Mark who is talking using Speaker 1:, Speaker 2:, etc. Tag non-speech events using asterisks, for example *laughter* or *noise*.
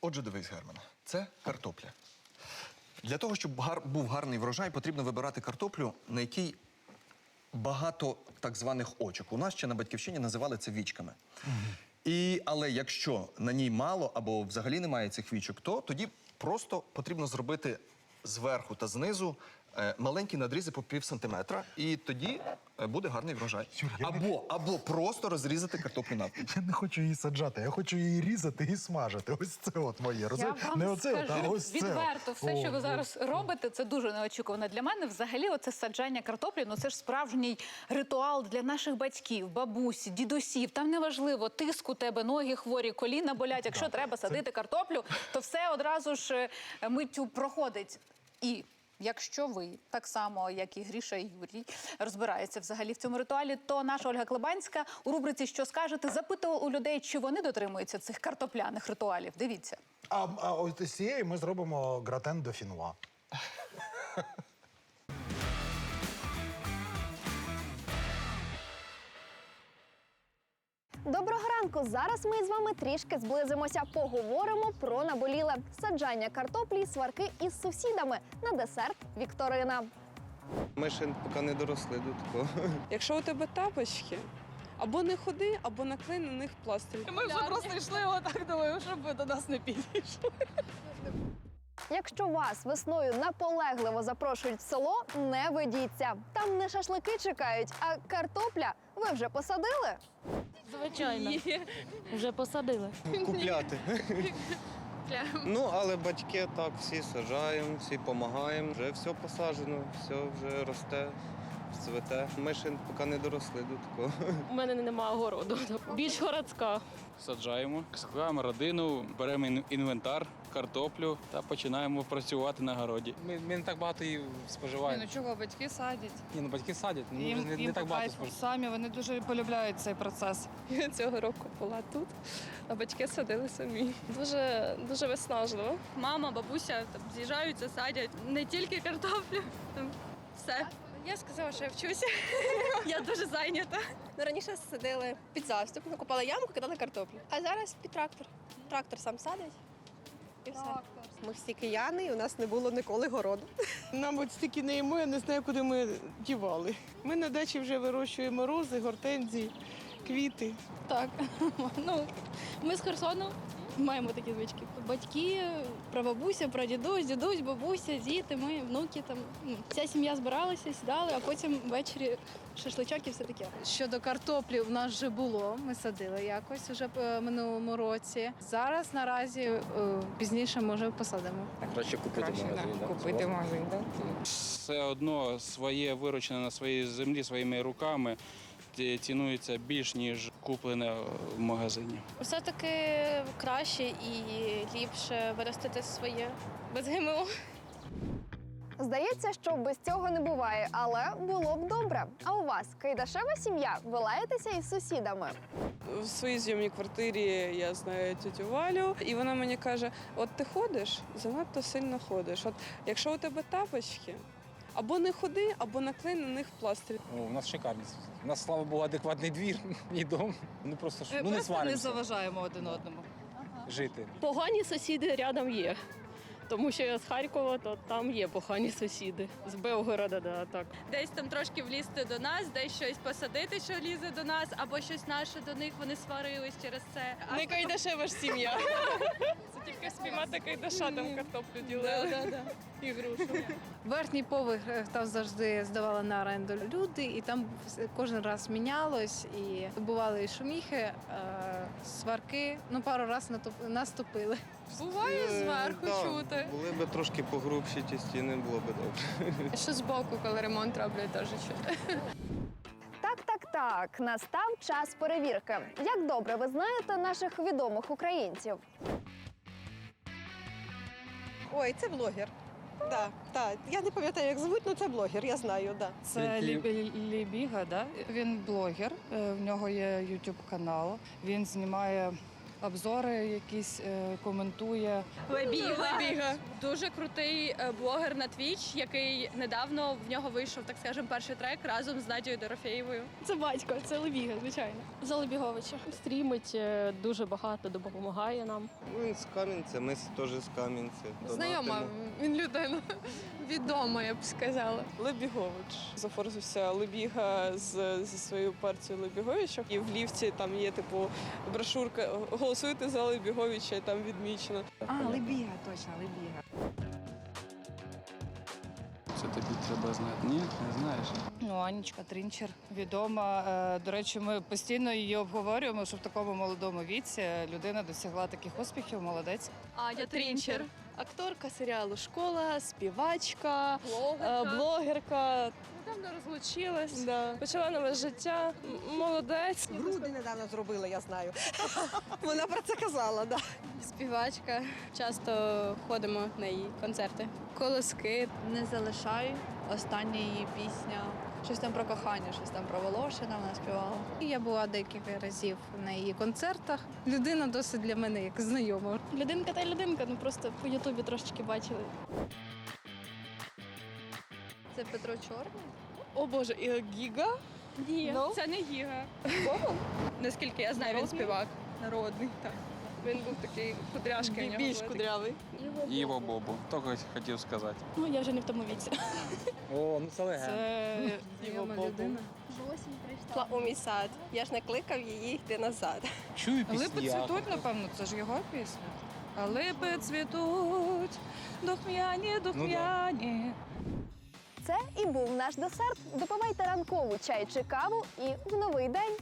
Speaker 1: Отже, дивись, Герман, це картопля. Для того, щоб гар- був гарний врожай, потрібно вибирати картоплю, на якій багато так званих очок. У нас ще на батьківщині називали це вічками. І, але якщо на ній мало або взагалі немає цих вічок, то тоді просто потрібно зробити зверху та знизу маленькі надрізи по пів сантиметра, і тоді е, буде гарний врожай.
Speaker 2: Юр, я не-
Speaker 1: або, або просто розрізати картоплю навпіл.
Speaker 2: Я не хочу її саджати, я хочу її різати і смажити. Ось це от моє.
Speaker 3: Я
Speaker 2: Розумієш?
Speaker 3: вам
Speaker 2: Не оце,
Speaker 3: скажу
Speaker 2: а ось це.
Speaker 3: відверто, все, що ви
Speaker 2: О,
Speaker 3: зараз робите, це дуже неочікувано для мене. Взагалі, оце саджання картоплі, ну це ж справжній ритуал для наших батьків, бабусь, дідусів. Там неважливо, тиск у тебе, ноги хворі, коліна болять. Якщо треба садити картоплю, то все одразу ж е, миттю проходить. І Якщо ви так само, як і Гріша і Юрій, розбирається взагалі в цьому ритуалі, то наша Ольга Клебанська у рубриці Що скажете запитувала у людей, чи вони дотримуються цих картопляних ритуалів. Дивіться.
Speaker 2: А, а ось з цієї ми зробимо гратен до фінуа. *laughs*
Speaker 4: Доброго ранку! Зараз ми з вами трішки зблизимося. Поговоримо про наболіле саджання картоплі, сварки із сусідами на десерт Вікторина.
Speaker 5: Ми ще поки не доросли до такого.
Speaker 6: Якщо у тебе тапочки, або не ходи, або наклей на них пластир.
Speaker 7: Ми вже просто йшли отак, думаю, щоб ви до нас не підійшли.
Speaker 4: Якщо вас весною наполегливо запрошують в село, не ведіться. Там не шашлики чекають, а картопля ви вже посадили.
Speaker 7: Звичайно. Вже посадили.
Speaker 5: Купляти. Ну, але батьки так всі сажаємо, всі допомагаємо. Вже все посаджено, все вже росте, цвете. Ми ще поки не доросли до такого.
Speaker 7: У мене немає городу. Більш городська.
Speaker 8: Саджаємо, скликаємо родину, беремо інвентар, картоплю та починаємо працювати на городі.
Speaker 9: Ми, ми не так багато її споживаємо.
Speaker 10: Ну чого батьки садять?
Speaker 9: Ні, ну батьки садять, ну,
Speaker 10: Їм,
Speaker 9: не,
Speaker 10: їм
Speaker 9: не так багато споживаємо.
Speaker 10: самі, вони дуже полюбляють цей процес.
Speaker 6: Я *laughs* цього року була тут, а батьки садили самі. Дуже дуже виснажливо.
Speaker 7: Мама, бабуся там з'їжджаються, садять не тільки картоплю, там все.
Speaker 6: Я сказала, що я вчуся. *laughs*
Speaker 7: Я дуже зайнята.
Speaker 6: Ну, раніше садили під заступ, накопали ямку, кидали картоплю. А зараз під трактор. Трактор сам садить. І все.
Speaker 11: Ми всі кияни, і у нас не було ніколи городу. *laughs*
Speaker 6: Мабуть, стільки не їмо, я не знаю, куди ми дівали. Ми на дачі вже вирощуємо рози, гортензії, квіти.
Speaker 7: Так. *laughs* Ну, ми з Херсону *laughs* маємо такі звички. Батьки, прабабуся, прадідусь, дідусь, бабуся, діти, ми, внуки там. Ну, Вся сім'я збиралася, сідали, а потім ввечері шашличок і все таке.
Speaker 10: Щодо картоплі, в нас вже було. Ми садили якось уже в минулому році. Зараз наразі е, пізніше може посадимо.
Speaker 9: Краще купити магазин.
Speaker 11: Купити магазин, так?
Speaker 8: Все одно своє виручене на своїй землі своїми руками цінується більш ніж куплене в магазині.
Speaker 7: Все-таки краще і ліпше виростити своє без ГМО.
Speaker 4: Здається, що без цього не буває, але було б добре. А у вас кайдашева сім'я? Ви лаєтеся із сусідами?
Speaker 6: В своїй зйомній квартирі я знаю тетю Валю, і вона мені каже: от ти ходиш, занадто сильно ходиш. От якщо у тебе тапочки, або не ходи, або наклей на них пластир.
Speaker 9: О, у нас шикарні. У нас, слава Богу, адекватний двір *laughs* і дом. Ну просто ж, ну, не
Speaker 10: просто не
Speaker 9: сваримося
Speaker 10: заважаємо один одному.
Speaker 9: жити.
Speaker 7: Погані сусіди рядом є. Тому що я з Харкова, то там є погані сусіди. З Белгорода, да, так.
Speaker 12: десь там трошки влізти до нас, десь щось посадити, що лізе до нас, або щось наше до них. Вони сварились через це. А
Speaker 6: Не кайдашева ж сім'я. *laughs* Тільки спіймати кайдаша, там картоплю ділили. І грушу.
Speaker 10: Верхній поверх е, там завжди здавали на оренду люди, і там все- кожен раз мінялось. І бували і шуміхи, е, сварки. Ну пару разів натоп- наступили.
Speaker 12: буває зверху
Speaker 5: Да,
Speaker 12: чути.
Speaker 5: Були б трошки погрубші ті стіни, було б добре. *laughs*
Speaker 12: Що збоку, коли ремонт роблять, теж чути.
Speaker 4: Так, так, так. Настав час перевірки. Як добре ви знаєте наших відомих українців?
Speaker 11: Ой, це блогер. Да, да. Я не пам'ятаю, як звуть, але це блогер, я знаю, да.
Speaker 10: Це Лібіга, да? він блогер, е, в нього є YouTube канал. Він знімає обзори якісь е, коментує.
Speaker 12: Лебіга. Дуже крутий е, блогер на Twitch, який недавно в нього вийшов, так скажемо, перший трек разом з Надією Дорофєєвою.
Speaker 7: Це батько, це Лебіга, звичайно. За Лебіговича.
Speaker 12: Стрімить е, дуже багато, допомагає нам.
Speaker 5: Він з Кам'янця, ми теж з Кам'янця.
Speaker 10: Знайома, він людина відома, я б сказала.
Speaker 6: Лебігович. Зафорсився Лебіга з, зі своєю партією Лебіговича. І в ліфті там є типу брошурка Голосуйте за Лебіговича, і там відмічено.
Speaker 10: А, Лебіга, точно, Лебіга.
Speaker 8: Це тобі треба знати. Ні, не знаєш.
Speaker 10: Ну, Анічка Трінчер відома. Е, До речі, ми постійно її обговорюємо, що в такому молодому віці людина досягла таких успіхів. Молодець.
Speaker 12: Аня Трінчер.
Speaker 6: Акторка серіалу Школа, співачка, е, блогерка. Недавно розлучилась, да. почала нове життя. Молодець.
Speaker 11: Груди недавно зробила, я знаю. *laughs* Вона про це казала, да.
Speaker 7: Співачка. Часто ходимо на її концерти. Колоски.
Speaker 10: Не залишай. Остання її пісня. Щось там про кохання, щось там про Волошина вона співала. Я була декілька разів на її концертах. Людина досить для мене як знайома.
Speaker 7: Людинка та людинка, ну просто по Ютубі трошечки бачили.
Speaker 10: Це Петро Чорний.
Speaker 6: О Боже, і Гіга.
Speaker 12: Ні,
Speaker 6: Ну?
Speaker 12: це не Гіга. Наскільки я знаю, він співак.
Speaker 6: Народний, так. Він був такий кудряшки. в
Speaker 12: Більш кудрявий.
Speaker 8: Іво Бобу. Тільки хотів сказати.
Speaker 7: Ну я вже не в тому віці.
Speaker 9: О, ну це легенда.
Speaker 10: Це *laughs*
Speaker 6: знайома людина.
Speaker 11: Пішла у мій сад. Я ж не кликав її йти назад.
Speaker 9: Чую пісні.
Speaker 10: Липи цвітуть, напевно, це ж його пісня. А липи цвітуть, духмяні, духмяні.
Speaker 4: Це і був наш десерт. Допивайте ранкову чай чи каву і в новий день.